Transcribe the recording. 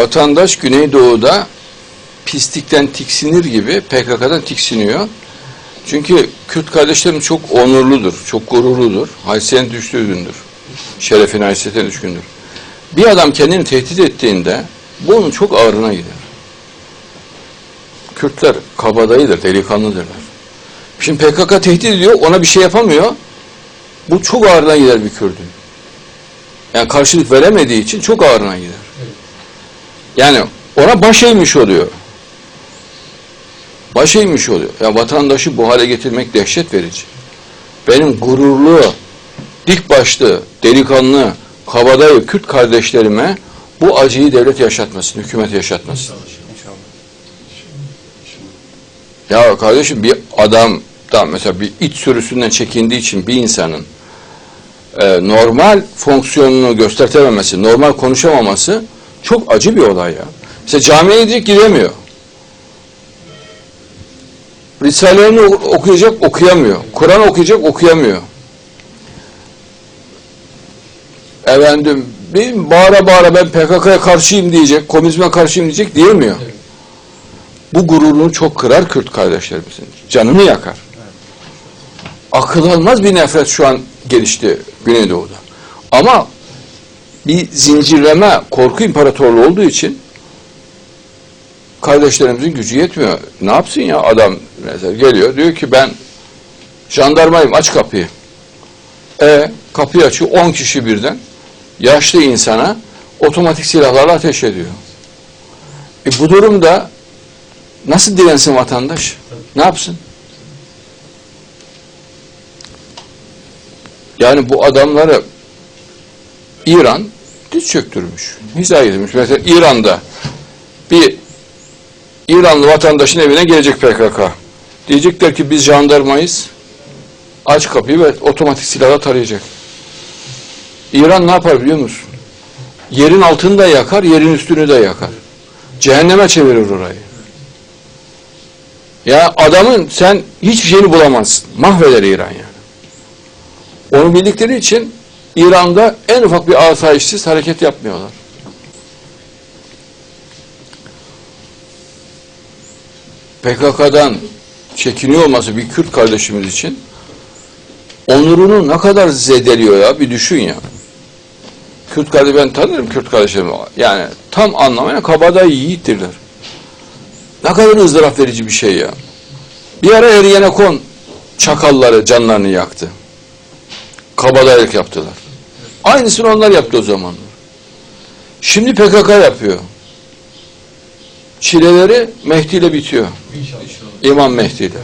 vatandaş Güneydoğu'da pislikten tiksinir gibi PKK'dan tiksiniyor. Çünkü Kürt kardeşlerim çok onurludur, çok gururludur, haysiyetine düşkündür, şerefine, haysiyetine düşkündür. Bir adam kendini tehdit ettiğinde bu onun çok ağrına gider. Kürtler kabadayıdır, delikanlıdırlar. Şimdi PKK tehdit ediyor, ona bir şey yapamıyor. Bu çok ağrına gider bir Kürt'ün. Yani karşılık veremediği için çok ağrına gider. Yani ona baş eğmiş oluyor. Baş eğmiş oluyor. Ya vatandaşı bu hale getirmek dehşet verici. Benim gururlu, dik başlı, delikanlı, kabadayı Kürt kardeşlerime bu acıyı devlet yaşatmasın, hükümet yaşatmasın. Ya kardeşim bir adam da mesela bir iç sürüsünden çekindiği için bir insanın e, normal fonksiyonunu göstertememesi, normal konuşamaması çok acı bir olay ya. Mesela camiye gidecek gidemiyor. Risalelerini okuyacak okuyamıyor. Kur'an okuyacak okuyamıyor. Efendim bir bağıra bağıra ben PKK'ya karşıyım diyecek, komünizme karşıyım diyecek diyemiyor. Bu gururunu çok kırar Kürt kardeşlerimizin. Canını yakar. Akıl almaz bir nefret şu an gelişti Güneydoğu'da. Ama zincirleme, korku imparatorluğu olduğu için kardeşlerimizin gücü yetmiyor. Ne yapsın ya adam mesela geliyor diyor ki ben jandarmayım aç kapıyı. E kapıyı açıyor 10 kişi birden yaşlı insana otomatik silahlarla ateş ediyor. E bu durumda nasıl dirensin vatandaş? Ne yapsın? Yani bu adamları İran diz çöktürmüş. Hizaya getirmiş. Mesela İran'da bir İranlı vatandaşın evine gelecek PKK. Diyecekler ki biz jandarmayız. Aç kapıyı ve otomatik silahla tarayacak. İran ne yapar biliyor musun? Yerin altını da yakar, yerin üstünü de yakar. Cehenneme çevirir orayı. Ya adamın sen hiçbir şeyini bulamazsın. Mahveder İran yani. Onu bildikleri için İran'da en ufak bir asayişsiz hareket yapmıyorlar. PKK'dan çekiniyor olması bir Kürt kardeşimiz için onurunu ne kadar zedeliyor ya bir düşün ya. Kürt kardeş ben tanırım Kürt kardeşlerimi. Yani tam anlamıyla kabadayı yiğittirler. Ne kadar ızdırap verici bir şey ya. Bir ara Ergenekon çakalları canlarını yaktı. Kabadayılık yaptılar. Aynısını onlar yaptı o zamanlar. Şimdi PKK yapıyor. Çileleri Mehdi ile bitiyor. İnşallah. İmam Mehdi ile.